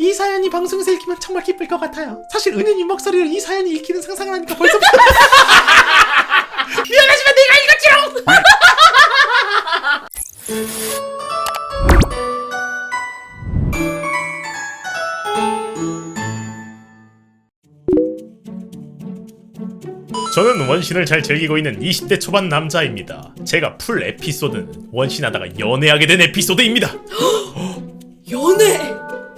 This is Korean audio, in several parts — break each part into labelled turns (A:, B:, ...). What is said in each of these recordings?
A: 이 사연이 방송에서 읽히면 정말 기쁠 것 같아요. 사실 은현이 목소리로 이 사연이 읽히는 상상을 하니까 벌써 미안하지만 내가 읽었지롱. 저는 원신을 잘 즐기고 있는 20대 초반 남자입니다. 제가 풀 에피소드는 원신하다가 연애하게 된 에피소드입니다.
B: 연애.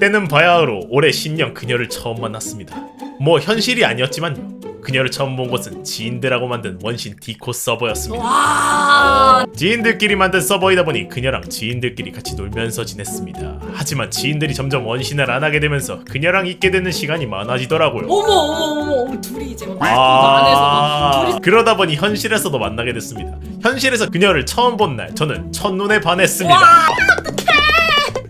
A: 때는 바야흐로 올해 신년 그녀를 처음 만났습니다. 뭐 현실이 아니었지만요. 그녀를 처음 본 곳은 지인들하고 만든 원신 디코 서버였습니다.
B: 와.
A: 지인들끼리 만든 서버이다 보니 그녀랑 지인들끼리 같이 놀면서 지냈습니다. 하지만 지인들이 점점 원신을 안 하게 되면서 그녀랑 있게 되는 시간이 많아지더라고요.
B: 어머 어머 어머 어머 둘이 이제 막 안에서 막
A: 아,
B: 둘이
A: 그러다 보니 현실에서도 만나게 됐습니다. 현실에서 그녀를 처음 본 날 저는 첫눈에 반했습니다.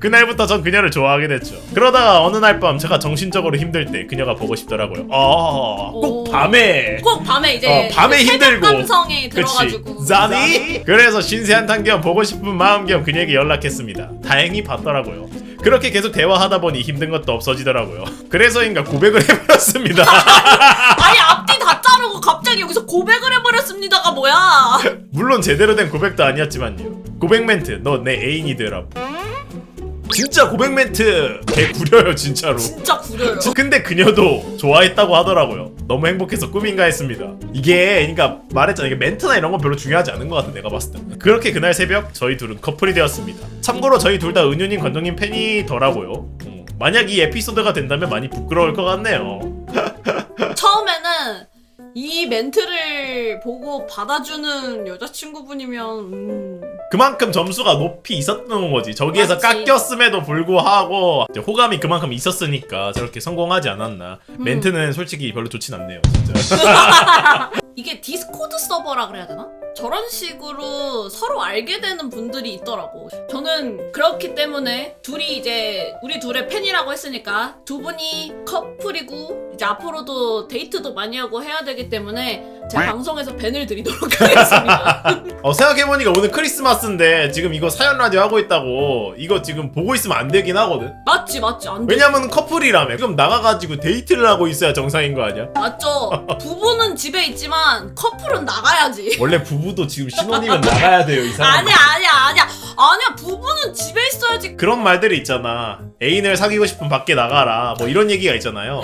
B: 와.
A: 그날부터 전 그녀를 좋아하게 됐죠. 그러다가 어느 날 밤 제가 정신적으로 힘들 때 그녀가 보고 싶더라고요. 아, 꼭
B: 오.
A: 밤에.
B: 꼭 밤에 이제
A: 어, 밤에
B: 새벽
A: 힘들고.
B: 감성에. 들어가지고
A: 자니? 그래서 신세 한탄 겸 보고 싶은 마음 겸 그녀에게 연락했습니다. 다행히 받더라고요. 그렇게 계속 대화하다 보니 힘든 것도 없어지더라고요. 그래서인가 고백을 해버렸습니다.
B: 아니 앞뒤 다 자르고 갑자기 여기서 고백을 해버렸습니다가 뭐야?
A: 물론 제대로 된 고백도 아니었지만요. 고백 멘트, 너 내 애인이 되라. 진짜 고백 멘트 개 구려요 진짜로.
B: 진짜 구려요.
A: 근데 그녀도 좋아했다고 하더라고요. 너무 행복해서 꿈인가 했습니다. 이게 그러니까 말했잖아 이게 멘트나 이런 건 별로 중요하지 않은 것 같아 내가 봤을 때. 그렇게 그날 새벽 저희 둘은 커플이 되었습니다. 참고로 저희 둘 다 은유님 관동님 팬이더라고요. 음, 만약 이 에피소드가 된다면 많이 부끄러울 것 같네요.
B: 처음에는 이 멘트를 보고 받아주는 여자친구분이면 음,
A: 그만큼 점수가 높이 있었던 거지. 저기에서
B: 맞지.
A: 깎였음에도 불구하고 이제 호감이 그만큼 있었으니까 저렇게 성공하지 않았나.
B: 음.
A: 멘트는 솔직히 별로 좋진 않네요, 진짜.
B: 이게 디스코드 서버라 그래야 되나? 저런 식으로 서로 알게 되는 분들이 있더라고. 저는 그렇기 때문에 둘이 이제 우리 둘의 팬이라고 했으니까 두 분이 커플이고 이제 앞으로도 데이트도 많이 하고 해야 되기 때문에 제 방송에서 밴을 드리도록 하겠습니다.
A: 어, 생각해보니까 오늘 크리스마스인데 지금 이거 사연 라디오 하고 있다고 이거 지금 보고 있으면 안 되긴 하거든?
B: 맞지 맞지 안 돼.
A: 왜냐면 커플이라며. 그럼 나가가지고 데이트를 하고 있어야 정상인 거 아니야?
B: 맞죠. 부부는 집에 있지만 커플은 나가야지.
A: 원래 부부도 지금 신혼이면 나가야 돼요, 이 사람.
B: 아니야 아니야 아니야 아니야 부부는 집에 있어야지.
A: 그런 말들이 있잖아. 애인을 사귀고 싶으면 밖에 나가라. 뭐 이런 얘기가 있잖아요.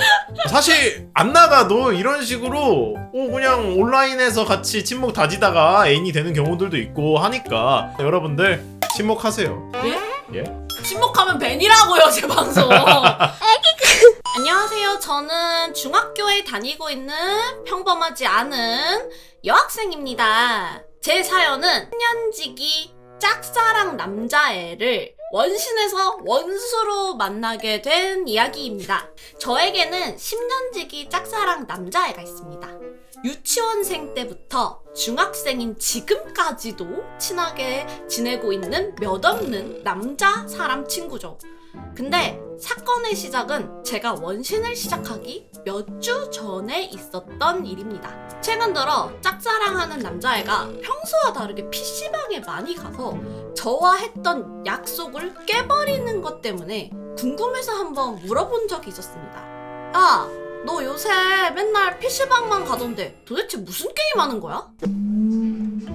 A: 사실 안 나가도 이런 식으로 어, 그냥 온라인에서 같이 친목 다지다가 애인이 되는 경우들도 있고 하니까 여러분들 친목하세요.
B: 예?
A: 예?
B: 침묵하면 밴이라고요 제 방송. 안녕하세요. 저는 중학교에 다니고 있는 평범하지 않은 여학생입니다. 제 사연은 10년지기 짝사랑 남자애를 원신에서 원수로 만나게 된 이야기입니다. 저에게는 10년지기 짝사랑 남자애가 있습니다. 유치원생 때부터 중학생인 지금까지도 친하게 지내고 있는 몇 없는 남자 사람 친구죠. 근데 사건의 시작은 제가 원신을 시작하기 몇 주 전에 있었던 일입니다. 최근 들어 짝사랑하는 남자애가 평소와 다르게 PC방에 많이 가서 저와 했던 약속을 깨버리는 것 때문에 궁금해서 한번 물어본 적이 있었습니다. 야, 너 요새 맨날 PC방만 가던데 도대체 무슨 게임 하는 거야?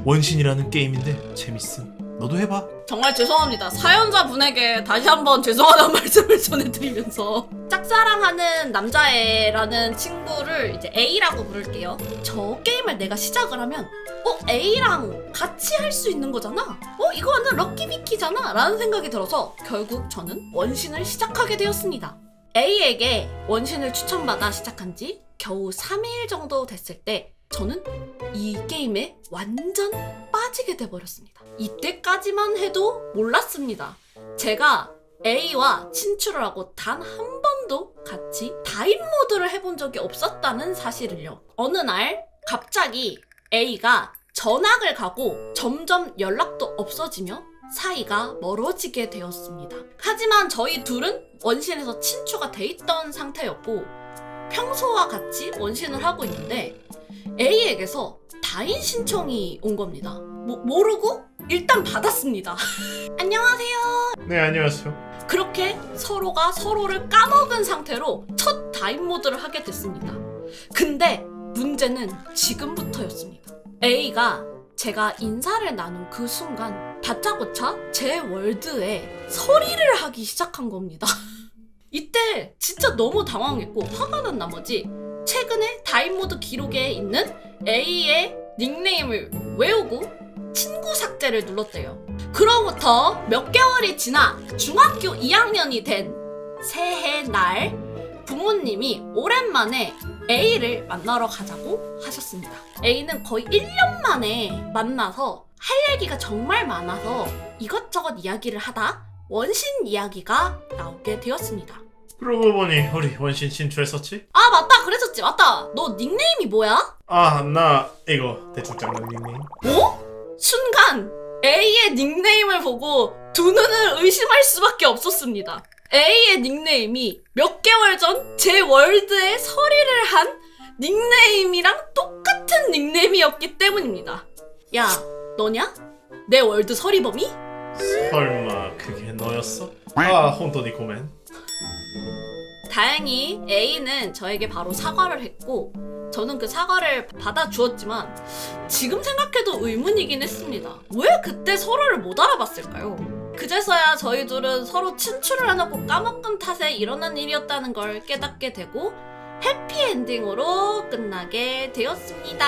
A: 원신이라는 게임인데 재밌음. 너도 해봐.
B: 정말 죄송합니다. 사연자분에게 다시 한번 죄송하다는 말씀을 전해드리면서 짝사랑하는 남자애라는 친구를 이제 A라고 부를게요. 저 게임을 내가 시작을 하면 어 A랑 같이 할 수 있는 거잖아. 어 이거는 럭키비키잖아. 라는 생각이 들어서 결국 저는 원신을 시작하게 되었습니다. A에게 원신을 추천받아 시작한 지 겨우 3일 정도 됐을 때 저는 이 게임에 완전 빠지게 돼버렸습니다. 이때까지만 해도 몰랐습니다. 제가 A와 친추를 하고 단 한 번도 같이 다인 모드를 해본 적이 없었다는 사실을요. 어느 날 갑자기 A가 전학을 가고 점점 연락도 없어지며 사이가 멀어지게 되었습니다. 하지만 저희 둘은 원신에서 친추가 돼 있던 상태였고 평소와 같이 원신을 하고 있는데 A에게서 다인 신청이 온 겁니다. 모, 모르고 일단 받았습니다. 안녕하세요.
A: 네 안녕하세요.
B: 그렇게 서로가 서로를 까먹은 상태로 첫 다임 모드를 하게 됐습니다. 근데 문제는 지금부터였습니다. A가 제가 인사를 나눈 그 순간 다짜고짜 제 월드에 서리를 하기 시작한 겁니다. 이때 진짜 너무 당황했고 화가 난 나머지 최근에 다임 모드 기록에 있는 A의 닉네임을 외우고 친구 삭제를 눌렀대요. 그로부터 몇 개월이 지나 중학교 2학년이 된 새해 날 부모님이 오랜만에 A를 만나러 가자고 하셨습니다. A는 거의 1년 만에 만나서 할 얘기가 정말 많아서 이것저것 이야기를 하다 원신 이야기가 나오게 되었습니다.
A: 그러고 보니 우리 원신 친추했었지?
B: 아 맞다 그랬었지 맞다 너 닉네임이 뭐야?
A: 아 나 이거 대충 장난 닉네임
B: 어? 순간 A의 닉네임을 보고 두 눈을 의심할 수밖에 없었습니다. A의 닉네임이 몇 개월 전 제 월드에 서리를 한 닉네임이랑 똑같은 닉네임이었기 때문입니다. 야, 너냐? 내 월드 서리범이?
A: 설마 그게 너였어? 아 혼돈이 고멘
B: 다행히 A는 저에게 바로 사과를 했고 저는 그 사과를 받아 주었지만 지금 생각해도 의문이긴 했습니다. 왜 그때 서로를 못 알아봤을까요? 그제서야 저희 둘은 서로 친추를 해놓고 까먹은 탓에 일어난 일이었다는 걸 깨닫게 되고 해피엔딩으로 끝나게 되었습니다.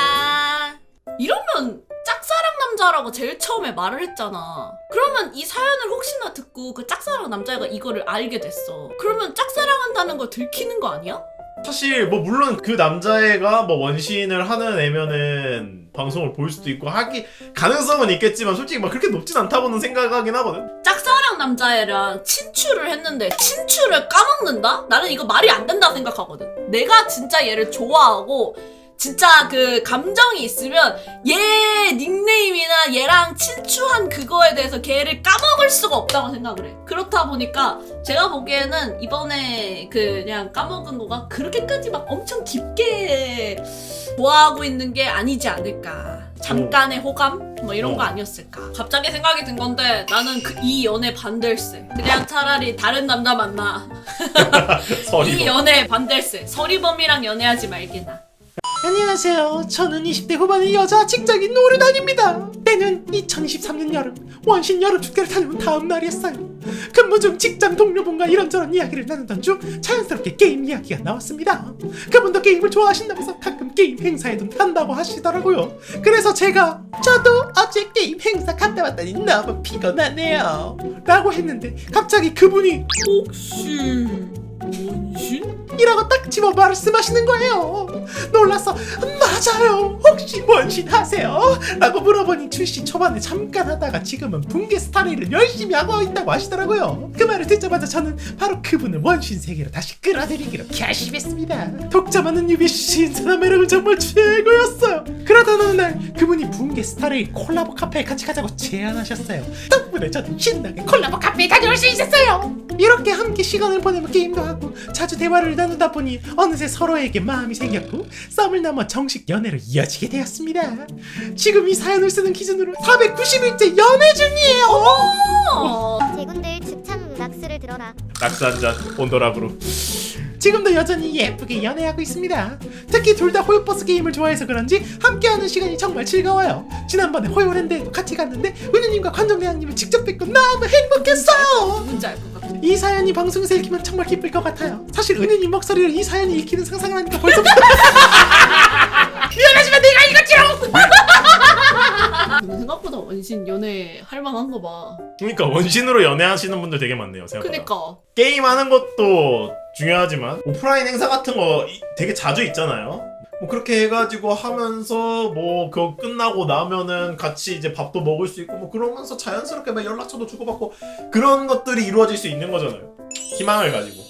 B: 이러면 짝사랑 남자라고 제일 처음에 말을 했잖아. 그러면 이 사연을 혹시나 듣고 그 짝사랑 남자가 이거를 알게 됐어. 그러면 짝사랑한다는 걸 들키는 거 아니야?
A: 사실 뭐 물론 그 남자애가 뭐 원신을 하는 애면은 방송을 볼 수도 있고 하기 가능성은 있겠지만 솔직히 막 그렇게 높진 않다고는 생각하긴 하거든
B: 짝사랑 남자애랑 친추를 했는데 친추를 까먹는다? 나는 이거 말이 안 된다 생각하거든. 내가 진짜 얘를 좋아하고 진짜 그 감정이 있으면 얘 닉네임이나 얘랑 친추한 그거에 대해서 걔를 까먹을 수가 없다고 생각을 해. 그렇다 보니까 제가 보기에는 이번에 그 그냥 까먹은 거가 그렇게까지 막 엄청 깊게 좋아하고 있는 게 아니지 않을까. 잠깐의 호감? 뭐 이런 거
A: 어.
B: 아니었을까. 갑자기 생각이 든 건데 나는 그 이 연애 반댈세. 그냥 차라리 다른 남자 만나. 이
A: 서리
B: 연애 반댈세. 서리범이랑 연애하지 말게나.
C: 안녕하세요. 저는 20대 후반의 여자 직장인 노르단입니다. 때는 2023년 여름 원신 여름 축제를 다녀온 다음 날이었어요. 근무 중 직장 동료분과 이런저런 이야기를 나누던 중 자연스럽게 게임 이야기가 나왔습니다. 그분도 게임을 좋아하신다면서 가끔 게임 행사에도 한다고 하시더라고요. 그래서 제가 저도 어제 게임 행사 갔다 왔더니 너무 피곤하네요. 라고 했는데 갑자기 그분이
B: 혹시 원신?
C: 이라고 딱 집어 말씀하시는 거예요. 놀라서 맞아요. 혹시 원신 하세요? 라고 물어보니 출시 초반에 잠깐 하다가 지금은 붕괴 스타일을 열심히 하고 있다고 하시더라고요. 그 말을 듣자마자 저는 바로 그분을 원신 세계로 다시 끌어들이기로 결심했습니다. 독자 많은 유비 신선한 매력은 정말 최고였어요. 그러던 어느 날 그분이 붕괴 스타일 콜라보 카페에 같이 가자고 제안하셨어요. 덕분에 저는 신나게 콜라보 카페에 다녀올 수 있었어요. 이렇게 함께 시간을 보내며 게임도 하고 자주 대화를 나누다 보니 어느새 서로에게 마음이 생겼고 썸을 넘어 정식 연애로 이어지게 되었습니다. 지금 이 사연을 쓰는 기준으로 490일째 연애 중이에요.
B: 어.
D: 제군들 축참 락스를 들어라.
A: 낙스 한잔 온도락으로
C: 지금도 여전히 예쁘게 연애하고 있습니다. 특히 둘 다 호요버스 게임을 좋아해서 그런지 함께하는 시간이 정말 즐거워요. 지난번에 호요랜드에도 같이 갔는데 은유님과 관정대왕님을 직접 뵙고 너무 행복했어요.
B: 누군지 알것 같아.
C: 이 사연이 방송에서 읽히면 정말 기쁠 것 같아요. 사실 은유님 목소리로 이 사연이 읽히는 상상을 하니까 벌써 미안하지만 내가 이거지롱.
B: 근데 생각보다 원신 연애 할 만한 거 봐.
A: 그러니까 원신으로 연애하시는 분들 되게 많네요 생각보다
B: 그니까.
A: 게임하는 것도 중요하지만 오프라인 행사 같은 거 이- 되게 자주 있잖아요. 뭐 그렇게 해가지고 하면서 뭐 그거 끝나고 나면은 같이 이제 밥도 먹을 수 있고 뭐 그러면서 자연스럽게 막 연락처도 주고받고 그런 것들이 이루어질 수 있는 거잖아요. 희망을 가지고.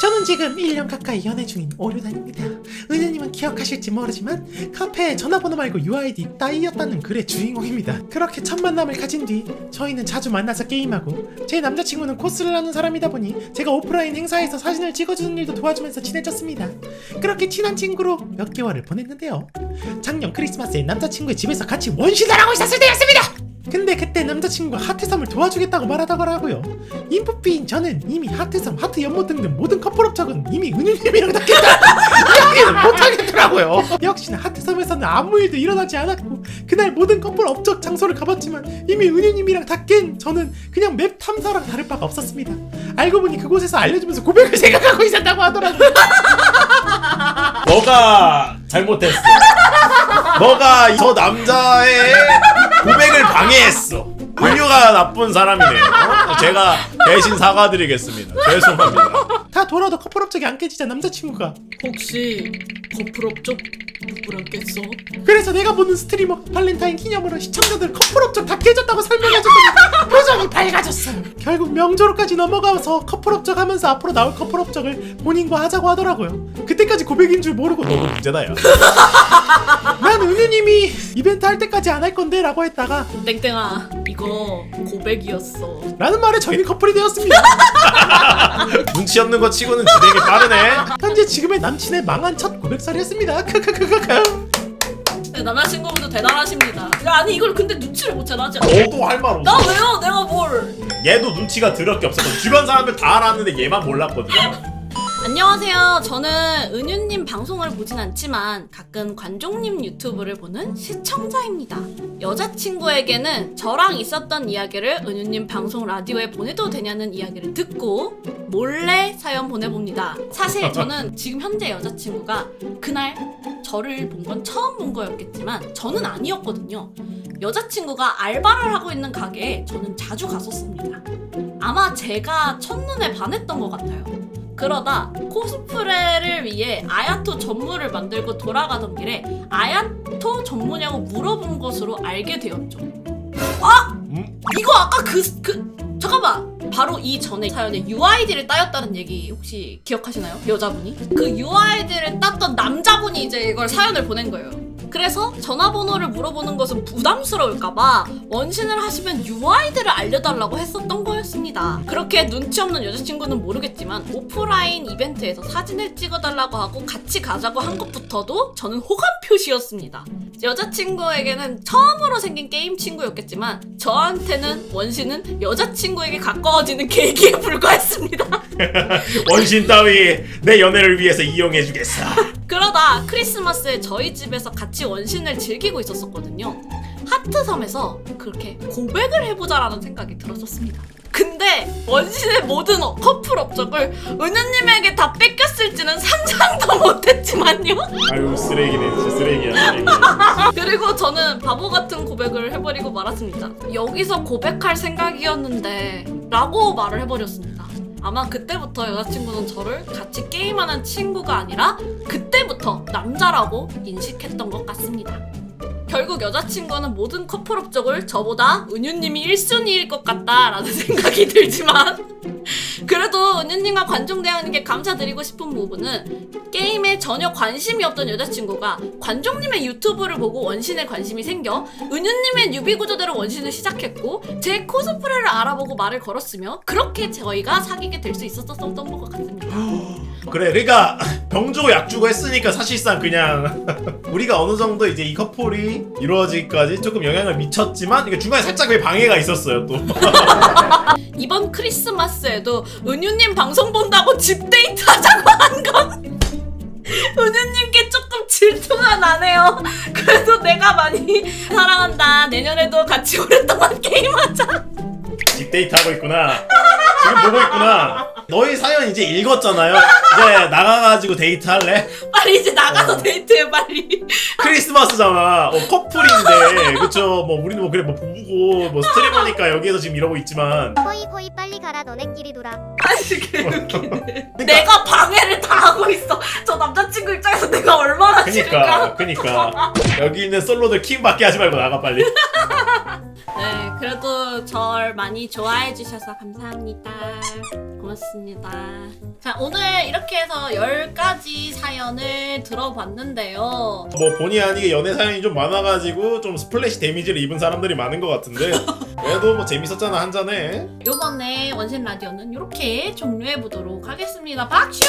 C: 저는 지금 1년 가까이 연애 중인 오류단입니다. 기억하실지 모르지만 카페에 전화번호 말고 UID 따이였다는 글의 주인공입니다. 그렇게 첫 만남을 가진 뒤 저희는 자주 만나서 게임하고 제 남자친구는 코스를 하는 사람이다 보니 제가 오프라인 행사에서 사진을 찍어주는 일도 도와주면서 친해졌습니다. 그렇게 친한 친구로 몇 개월을 보냈는데요. 작년 크리스마스에 남자친구의 집에서 같이 원신을 하고 있었을 때였습니다. 근데 그때 남자친구가 하트섬을 도와주겠다고 말하더라고요. 인프피인 저는 이미 하트섬, 하트 연못 등등 모든 커플 업적은 이미 은유님이랑 닿겠다. 이야기는 못하겠더라고요. 역시나 하트섬에서는 아무 일도 일어나지 않았고 그날 모든 커플 업적 장소를 가봤지만 이미 은유님이랑 닿긴 저는 그냥 맵 탐사랑 다를 바가 없었습니다. 알고 보니 그곳에서 알려주면서 고백을 생각하고 있었다고 하더라고요.
A: 너가 잘못했어. 너가 저 남자의 고백을 방해했어. 은유가 나쁜 사람이네요. 어? 제가 대신 사과드리겠습니다. 죄송합니다.
C: 다 돌아도 커플 업적이 안 깨지자 남자친구가
B: 혹시 커플 업적 누구랑 깼어?
C: 그래서 내가 보는 스트리머 발렌타인 기념으로 시청자들 커플 업적 다 깨졌다고 설명해줬더니 표정이 밝아졌어요. 결국 명조로까지 넘어가서 커플 업적 하면서 앞으로 나올 커플 업적을 본인과 하자고 하더라고요. 그때까지 고백인 줄 모르고
A: 너도 문제다 야.
C: 난 은유님이 이벤트 할 때까지 안 할 건데 라고 했다가
B: 땡땡아 이거 고백이었어.
C: 라는 말에 저희는 커플이 되었습니다.
A: 눈치 없는 거 치고는 진행이 빠르네.
C: 현재 지금의 남친의 망한 첫 고백살이었습니다. 크크크크크.
B: 네, 남자친구분도 대단하십니다. 야, 아니 이걸 근데 눈치를 못 채나? 나
A: 너도 할 말 없어.
B: 나 왜요? 내가 뭘?
A: 얘도 눈치가 더럽게 없었고 주변 사람들 다 알았는데 얘만 몰랐거든.
B: 안녕하세요. 저는 은유님 방송을 보진 않지만 가끔 관종님 유튜브를 보는 시청자입니다. 여자친구에게는 저랑 있었던 이야기를 은유님 방송 라디오에 보내도 되냐는 이야기를 듣고 몰래 사연 보내봅니다. 사실 저는 지금 현재 여자친구가 그날 저를 본 건 처음 본 거였겠지만 저는 아니었거든요. 여자친구가 알바를 하고 있는 가게에 저는 자주 갔었습니다. 아마 제가 첫눈에 반했던 것 같아요. 그러다 코스프레를 위해 아야토 전무를 만들고 돌아가던 길에 아야토 전무냐고 물어본 것으로 알게 되었죠. 아!
A: 음?
B: 이거 아까 그, 그, 잠깐만! 바로 이 전에 사연에 UID를 따였다는 얘기 혹시 기억하시나요? 여자분이? 그 UID를 땄던 남자분이 이제 이걸 사연을 보낸 거예요. 그래서 전화번호를 물어보는 것은 부담스러울까봐 원신을 하시면 UID를 알려달라고 했었던 거였습니다. 그렇게 눈치 없는 여자친구는 모르겠지만 오프라인 이벤트에서 사진을 찍어달라고 하고 같이 가자고 한 것부터도 저는 호감 표시였습니다. 여자친구에게는 처음으로 생긴 게임 친구였겠지만 저한테는 원신은 여자친구에게 가까워지는 계기에 불과했습니다.
A: 원신 따위 내 연애를 위해서 이용해 주겠어.
B: 그러다 크리스마스에 저희 집에서 같이 원신을 즐기고 있었었거든요. 하트섬에서 그렇게 고백을 해보자라는 생각이 들었었습니다. 근데 원신의 모든 어- 커플 업적을 은유님에게 다 뺏겼을지는 상상도 못했지만요.
A: 아유 쓰레기네 진짜 쓰레기야 쓰레기.
B: 그리고 저는 바보 같은 고백을 해버리고 말았습니다. 여기서 고백할 생각이었는데 라고 말을 해버렸습니다. 아마 그때부터 여자친구는 저를 같이 게임하는 친구가 아니라 그때부터 남자라고 인식했던 것 같습니다. 결국 여자친구는 모든 커플 업적을 저보다 은유님이 1순위일 것 같다라는 생각이 들지만 그래도 은유님과 관종대왕님께 감사드리고 싶은 부분은 게임에 전혀 관심이 없던 여자친구가 관종님의 유튜브를 보고 원신에 관심이 생겨 은유님의 뉴비 구조대로 원신을 시작했고 제 코스프레를 알아보고 말을 걸었으며 그렇게 저희가 사귀게 될 수 있었던 것 같습니다.
A: 그래 그러니까 병 주고 약 주고 했으니까 사실상 그냥 우리가 어느 정도 이제 이 커플이 이루어지기까지 조금 영향을 미쳤지만 이게 중간에 살짝 왜 방해가 있었어요 또.
B: 이번 크리스마스에도 은유님 방송 본다고 집 데이트 하자고 한 건 은유님께 조금 질투가 나네요. 그래도 내가 많이 사랑한다. 내년에도 같이 오랫동안 게임하자.
A: 딥데이트 하고 있구나. 지금 보고 있구나. 너희 사연 이제 읽었잖아요. 이제 나가가지고 데이트 할래?
B: 빨리 이제 나가서 데이트해 빨리.
A: 크리스마스잖아. 어, 커플인데, 그쵸? 뭐 우리는 뭐 그래 뭐 부부고 뭐 스트리머니까 여기에서 지금 이러고 있지만
D: 호이 호이 빨리 가라 너네끼리 놀아
B: 아니 개웃기네. 내가 방해를 다 하고 있어. 저 남자친구 입장에서 내가 얼마나
A: 그니까
B: 싫을까.
A: 그니까 여기 있는 솔로들 킹 받게 하지 말고 나가 빨리.
B: 네, 그래도 절 많이 좋아해 주셔서 감사합니다. 고맙습니다. 자, 오늘 이렇게 해서 10가지 사연을 들어봤는데요.
A: 뭐 본의 아니게 연애 사연이 좀 많아가지고 좀 스플래시 데미지를 입은 사람들이 많은 것 같은데 그래도 뭐 재밌었잖아 한 잔에.
B: 요번에 원신 라디오는 이렇게 종료해 보도록 하겠습니다. 박수!